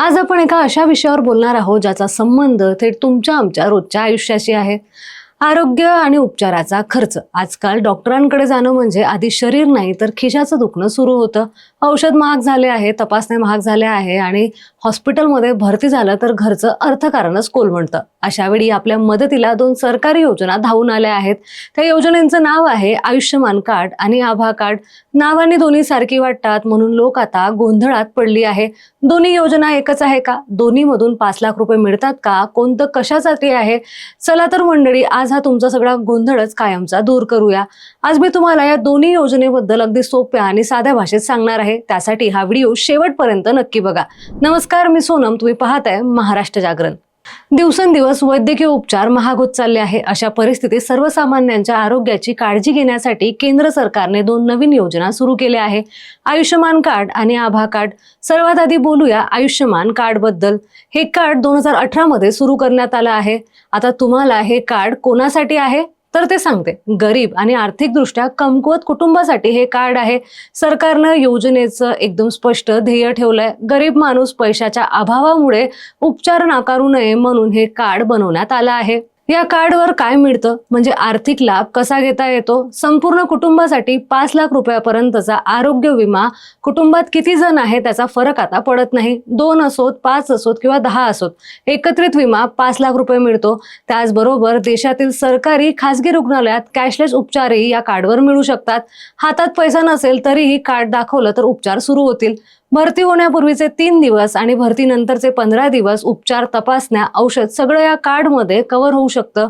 आज आपण एका अशा विषयावर बोलणार आहोत ज्याचा संबंध थेट तुमच्या आमच्या रोजच्या आयुष्याशी आहे. आरोग्य आणि उपचाराचा खर्च. आजकाल डॉक्टरांकडे जाणं म्हणजे आधी शरीर नाही तर खिशाचं दुखणं सुरू होतं. औषध महाग झाले आहे तपासण्या महाग झाल्या आहे आणि हॉस्पिटलमध्ये भरती झालं तर घरचं अर्थकारणच कोलमडतं. अशावेळी आपल्या मदतीला दोन सरकारी योजना धावून आल्या आहेत. त्या योजनेचं नाव आहे आयुष्यमान कार्ड आणि आभा कार्ड. नावाने दोन्ही सारखी वाटतात म्हणून लोक आता गोंधळात पडली आहे. दोन्ही योजना एकच आहे का? दोन्हीमधून पाच लाख रुपये मिळतात का? कोणतं कशासाठी आहे? चला तर मंडळी आज हा तुमचा सगळा गोंधळच कायमचा दूर करूया. आज मी तुम्हाला या दोन्ही योजनेबद्दल अगदी सोप्या आणि साध्या भाषेत सांगणार आहे. त्यासाठी हा व्हिडिओ शेवटपर्यंत नक्की बघा. नमस्कार मी सोनम. तुम्ही पाहताय महाराष्ट्र जागरण. दिवसेंदिवस वैद्यकीय उपचार महाग होत चालले आहे. अशा परिस्थितीत सर्वसामान्यांच्या आरोग्याची काळजी घेण्यासाठी केंद्र सरकारने दोन नवीन योजना सुरू केल्या आहे. आयुष्यमान कार्ड आणि आभा कार्ड. सर्वात आधी बोलूया आयुष्यमान कार्डबद्दल. हे कार्ड दोन हजार अठरा मध्ये सुरू करण्यात आलं आहे. आता तुम्हाला हे कार्ड कोणासाठी आहे? तर ते सांगते गरीब आणि आर्थिकदृष्ट्या कमकुवत कुटुंबासाठी हे कार्ड आहे. सरकारनं योजनेचं एकदम स्पष्ट ध्येय ठेवलंय. गरीब माणूस पैशाच्या अभावामुळे उपचार नाकारू नये म्हणून हे कार्ड बनवण्यात आलं आहे. या कार्डवर काय मिळतं? म्हणजे आर्थिक लाभ कसा घेता येतो? संपूर्ण कुटुंबासाठी पाच लाख रुपयापर्यंतचा आरोग्य विमा कुटुंबात किती जण आहे त्याचा फरक आता पडत नाही. दोन असोत पाच असोत किंवा दहा असोत. एकत्रित विमा पाच लाख रुपये मिळतो. त्याचबरोबर देशातील सरकारी खासगी रुग्णालयात कॅशलेस उपचारही या कार्डवर मिळू शकतात. हातात पैसा नसेल तरीही कार्ड दाखवलं तर उपचार सुरू होतील. भरती होण्यापूर्वीचे तीन दिवस आणि भरतीनंतरचे पंधरा दिवस उपचार तपासण्या औषध सगळं या कार्डमध्ये कव्हर होऊ शकतं.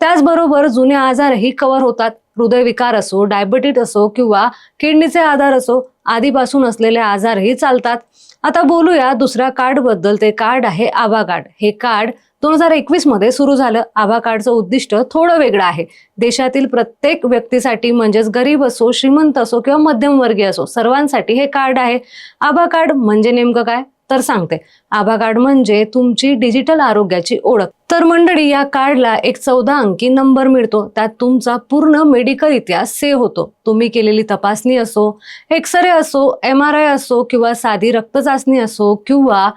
त्याचबरोबर जुने आजारही कव्हर होतात. हृदयविकार असो डायबिटीज असो किंवा किडनीचे आधार असो आधीपासून असलेले आजारही चालतात. आता बोलूया दुसऱ्या कार्डबद्दल ते कार्ड आहे आभा कार्ड हे कार्ड दोन हजार एकवीसमध्ये सुरू झालं आभा कार्डचं उद्दिष्ट थोडं वेगळं आहे. देशातील प्रत्येक व्यक्तीसाठी म्हणजेच गरीब असो श्रीमंत असो किंवा मध्यमवर्गीय असो सर्वांसाठी हे कार्ड आहे. आभा कार्ड म्हणजे नेमकं काय? तर सांगते. आभा कार्ड म्हणजे तुमची डिजिटल आरोग्याची ओळख. तर मंडळी या कार्डला एक चौदा अंकी नंबर मिळतो. त्यात तुमचा पूर्ण मेडिकल इतिहास सेव्ह होतो. तुम्ही केलेली तपासणी असो एक्सरे असो एम आर आय असो किंवा साधी रक्तचाचणी असो किंवा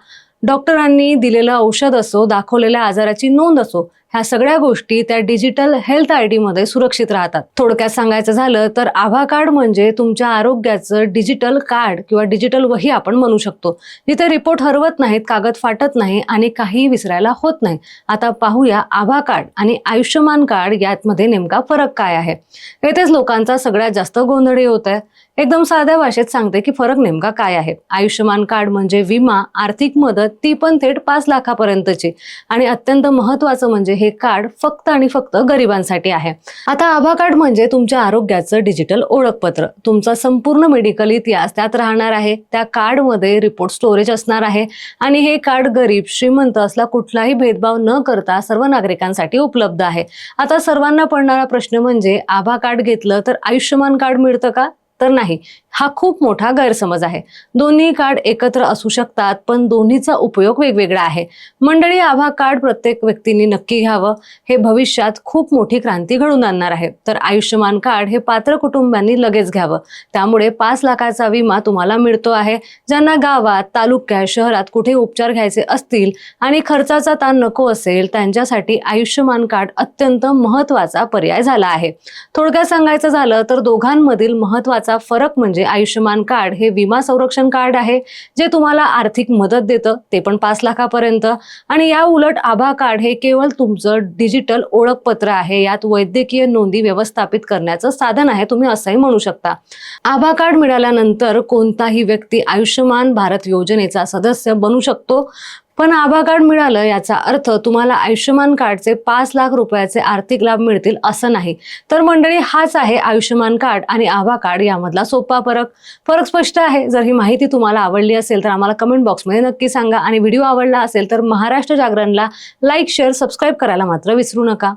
डॉक्टरांनी दिलेलं औषध असो दाखवलेल्या आजाराची नोंद असो ह्या सगळ्या गोष्टी त्या डिजिटल हेल्थ आयमध्ये सुरक्षित राहतात. थोडक्यात सांगायचं झालं तर आभा कार्ड म्हणजे तुमच्या आरोग्याचं डिजिटल कार्ड किंवा डिजिटल वही आपण म्हणू शकतो. जिथे रिपोर्ट हरवत नाहीत कागद फाटत नाही आणि काही विसरायला होत नाही. आता पाहूया आभा कार्ड आणि आयुष्यमान कार्ड यामध्ये नेमका फरक काय आहे. येथेच लोकांचा सगळ्यात जास्त गोंधळी होत आहे. एकदम साध्या भाषेत सांगते की फरक नेमका काय आहे. आयुष्यमान कार्ड म्हणजे विमा आर्थिक मदत ती पण थेट पाच लाखापर्यंतची. आणि अत्यंत महत्वाचं म्हणजे हे कार्ड फक्त आणि फक्त गरिबांसाठी आहे. आता आभा कार्ड म्हणजे तुमच्या आरोग्याचं डिजिटल ओळखपत्र. तुमचा संपूर्ण मेडिकल इतिहास त्यात राहणार आहे. त्या कार्डमध्ये रिपोर्ट स्टोरेज असणार आहे. आणि हे कार्ड गरीब श्रीमंत असला कुठलाही भेदभाव न करता सर्व नागरिकांसाठी उपलब्ध आहे. आता सर्वांना पडणारा प्रश्न म्हणजे आभा कार्ड घेतलं तर आयुष्यमान कार्ड मिळतं का? तर नाही. हा खूप मोठा गैरसमज आहे. दोन्ही कार्ड एकत्र असू शकतात पण दोन्हीचा उपयोग वेगवेगळा आहे. मंडळी आभा कार्ड प्रत्येक व्यक्तीने नक्की घ्यावं. हे भविष्यात खूप मोठी क्रांती घडून आणणार आहे. तर आयुष्यमान कार्ड हे पात्र कुटुंबांनी लगेच घ्यावं. त्यामुळे पाच लाखाचा विमा तुम्हाला मिळतो आहे. ज्यांना गावात तालुक्यात शहरात कुठे उपचार घ्यायचे असतील आणि खर्चाचा ताण नको असेल त्यांच्यासाठी आयुष्यमान कार्ड अत्यंत महत्त्वाचा पर्याय झाला आहे. थोडक्यात सांगायचं झालं तर दोघांमधील महत्त्वाचा फरक म्हणजे आयुष्यमान कार्ड हे विमा संरक्षण कार्ड आहे जे तुम्हाला आर्थिक मदत देतं ते पण पाच लाखापर्यंत. आणि या उलट आभा कार्ड हे केवळ तुमचं डिजिटल ओळखपत्र आहे यात वैद्यकीय नोंदी व्यवस्थापित करण्याचं साधन आहे तुम्ही असंही म्हणू शकता. आभा कार्ड मिळाल्यानंतर कोणताही व्यक्ती आयुष्यमान भारत योजनेचा सदस्य बनू शकतो. पण आभा कार्ड मिळालं याचा अर्थ तुम्हाला आयुष्यमान कार्डचे पाच लाख रुपयाचे आर्थिक लाभ मिळतील असं नाही. तर मंडळी हाच आहे आयुष्यमान कार्ड आणि आभा कार्ड यामधला सोपा फरक. फरक स्पष्ट आहे. जर ही माहिती तुम्हाला आवडली असेल तर आम्हाला कमेंट बॉक्समध्ये नक्की सांगा. आणि व्हिडिओ आवडला असेल तर महाराष्ट्र जागरणला लाईक शेअर सबस्क्राईब करायला मात्र विसरू नका.